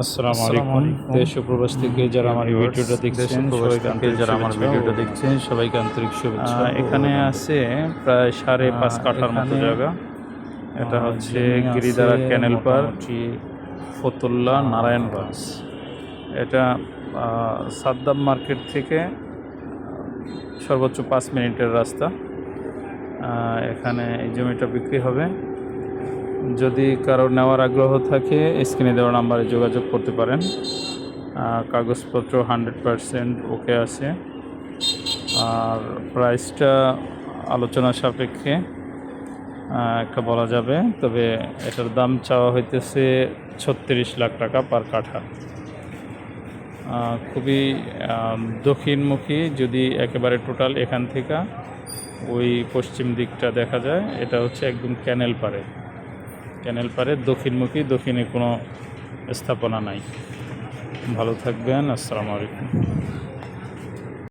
আসসালামু আলাইকুম। দেশ ও প্রবাস থেকে যারা আমার ভিডিওটা দেখছেন সবাইকে যারা আমার ভিডিওটা দেখছেন, সবাইকে আন্তরিক শুভেচ্ছা। এখানে আছে প্রায় সাড়ে পাঁচ কাঠার মতো জায়গা। এটা হচ্ছে গিরিদারা ক্যানেল পার মোটামুটি, ফতুল্লা নারায়ণগঞ্জ এটা সাদ্দাম মার্কেট থেকে সর্বোচ্চ পাঁচ মিনিটের রাস্তা। এখানে এই জমিটা বিক্রি হবে। যদি কারও নেওয়ার আগ্রহ থাকে, স্ক্রিনে দেওয়া নাম্বারে যোগাযোগ করতে পারেন। কাগজপত্র হান্ড্রেড পারসেন্ট ওকে আছে। আর প্রাইসটা আলোচনা সাপেক্ষে একটা বলা যাবে, তবে এটার দাম চাওয়া হইতেছে ছত্রিশ লাখ টাকা পার কাঠা। খুবই দক্ষিণমুখী, যদি একেবারে টোটাল এখান থেকে, ওই পশ্চিম দিকটা দেখা যায়, এটা হচ্ছে একদম ক্যানেল পারে ক্যানেল পারে দক্ষিণমুখী দক্ষিণে কোনো স্থাপনা নাই। ভালো থাকবেন আসসালামু আলাইকুম।